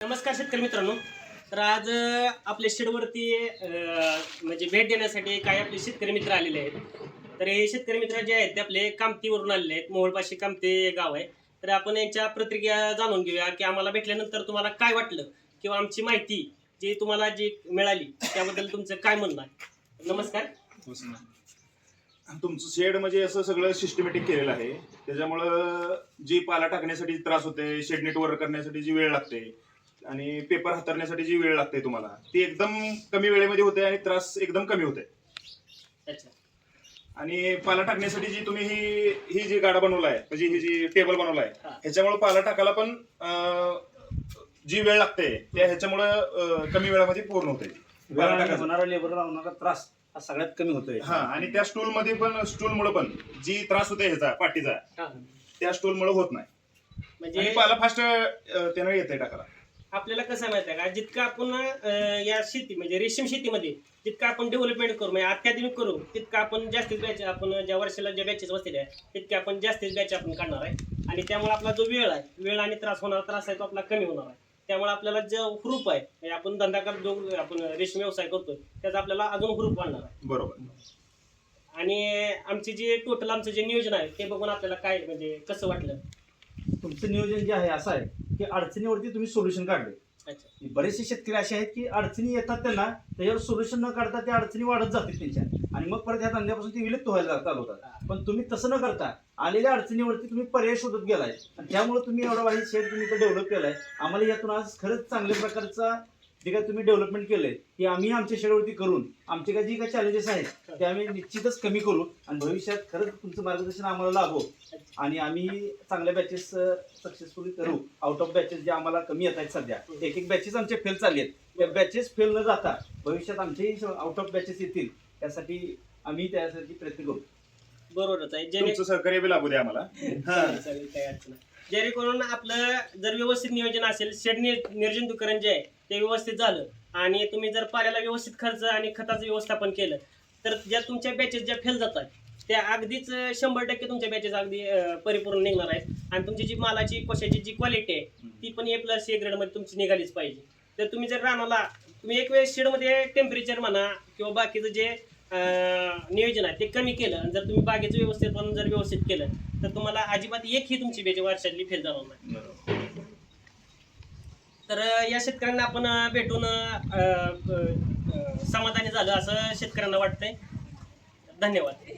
नमस्कार शेतकरी मित्रांनो. तर आज आपल्या शेडवरती म्हणजे भेट देण्यासाठी काही आपले शेतकरी मित्र आलेले आहेत. तर हे शेतकरी मित्र जे आहेत ते आपले कामतीवरून आलेले आहेत. मोहोळपाशी कामते गाव आहे. तर आपण यांच्या प्रतिक्रिया जाणून घेऊया की आम्हाला भेटल्यानंतर तुम्हाला काय वाटलं किंवा आमची माहिती जी तुम्हाला जी मिळाली त्याबद्दल तुमचं काय म्हणणं आहे? नमस्कार. तुमचं शेड म्हणजे असं सगळं सिस्टमॅटिक केलेलं आहे. त्याच्यामुळं जी पाला टाकण्यासाठी त्रास होते शेड नेट वर करण्यासाठी जी वेळ लागते आणि पेपर हाताळण्यासाठी जी वेळ लागते तुम्हाला ती एकदम कमी वेळेमध्ये होते आणि त्रास एकदम कमी होते. अच्छा. आणि पाला टाकण्यासाठी जी तुम्ही ही ही जी गाडा बनवला आहे म्हणजे ही जी टेबल बनवला आहे हा. ह्याच्यामुळे पाला टाकायला पण अं, जी वेळ लागते त्या ह्याच्यामुळं अं, कमी वेळामध्ये पूर्ण होते. पाला वेळाने टाकायचं. होणारा लेबरला होणारा त्रास हा सगळ्यात कमी होतोय. हा आणि त्या स्टूल मध्ये पण स्टूल मुळे पण जी त्रास होते ह्याचा पाठीचा हा. त्या स्टूल मुळे होत नाही. म्हणजे आणि पाला फास्ट त्यानं येते टाकायला. आपल्याला कसं आहे माहिती आहे का? जितकं आपण या शेती म्हणजे रेशीम शेतीमध्ये जितकं आपण डेव्हलपमेंट करू म्हणजे अत्याधुनिक करू तितकं आपण जास्तीत बॅच आपण ज्या वर्षाला ज्या बॅचेस बसलेले आहे तितके आपण जास्तीत बॅच आपण काढणार आहे. आणि त्यामुळे आपला जो वेळ आहे वेळ आणि त्रास होणार त्रास आहे तो आपला कमी होणार आहे. त्यामुळे आपल्याला जो हुरूप आहे म्हणजे आपण धंदा कर जो आपण रेशीम व्यवसाय करतोय त्याचा आपल्याला अजून हुरूप वाढणार आहे. बरोबर. आणि आमची जी टोटल आमचं जे नियोजन आहे ते बघून आपल्याला काय म्हणजे कसं वाटलं? तुमचं नियोजन जे आहे असं आहे की अडचणीवरती तुम्ही सोल्युशन काढले. बरेचसे शेतकरी असे आहेत की अडचणी येतात त्यांना त्याच्यावर सोल्युशन न काढता त्या अडचणी वाढत जातील त्यांच्या. आणि मग परत ह्या धंद्यापासून ते विलुप्त व्हायला चालू होतात. पण तुम्ही तसं न करता आलेल्या अडचणीवरती तुम्ही पर्याय शोधत गेलाय. आणि त्यामुळे तुम्ही एवढा वाईट शेड तुम्ही डेव्हलप केलाय. आम्हाला यातून आज खरंच चांगल्या प्रकारचा जे काय तुम्ही डेव्हलपमेंट केलंय ते आम्ही आमच्या शेडवरती करून आमचे काय जे काही चॅलेंजेस आहेत ते आम्ही निश्चितच कमी करू आणि भविष्यात खरंच तुमचं मार्गदर्शन आम्हाला लाभो आणि आम्ही चांगल्या बॅचेस सक्सेसफुली करू. आउट ऑफ बॅचेस जे आम्हाला कमी येत आहेत सध्या एक एक बॅचेस आमचे फेल चालले आहेत त्या बॅचेस फेल न जाता भविष्यात आमचेही आउट ऑफ बॅचेस येतील त्यासाठी आम्ही त्यासाठी प्रयत्न करू. बरोबरच आहे सहकार्य बी लागू द्या आम्हाला. जेणेकरून आपलं जर व्यवस्थित नियोजन असेल शेड निर्जंतुकरण जे आहे ते व्यवस्थित झालं. आणि तुम्ही जर पाल्याला व्यवस्थित खर्च आणि खताचं व्यवस्थापन केलं तर ज्या तुमच्या बॅचेस ज्या फेल जातात त्या अगदीच शंभर टक्के तुमच्या बॅचेस अगदी परिपूर्ण निघणार आहेत. आणि तुमची जी मालाची कशाची जी क्वालिटी आहे ती पण ए प्लस ए ग्रेडमध्ये तुमची निघालीच पाहिजे. तर तुम्ही जर रानाला तुम्ही एक वेळेस शेडमध्ये टेम्परेचर म्हणा किंवा बाकीचं जे नियोजन आहे. ते कमी केलं. जर तुम्ही बागेचं व्यवस्थित जर व्यवस्थित केलं तर तुम्हाला अजिबात एक ही तुमची भेट वर्षातली फेल जाणार नाही. तर या शेतकऱ्यांना आपण भेटून समाधानी झालं असं शेतकऱ्यांना वाटतंय. धन्यवाद.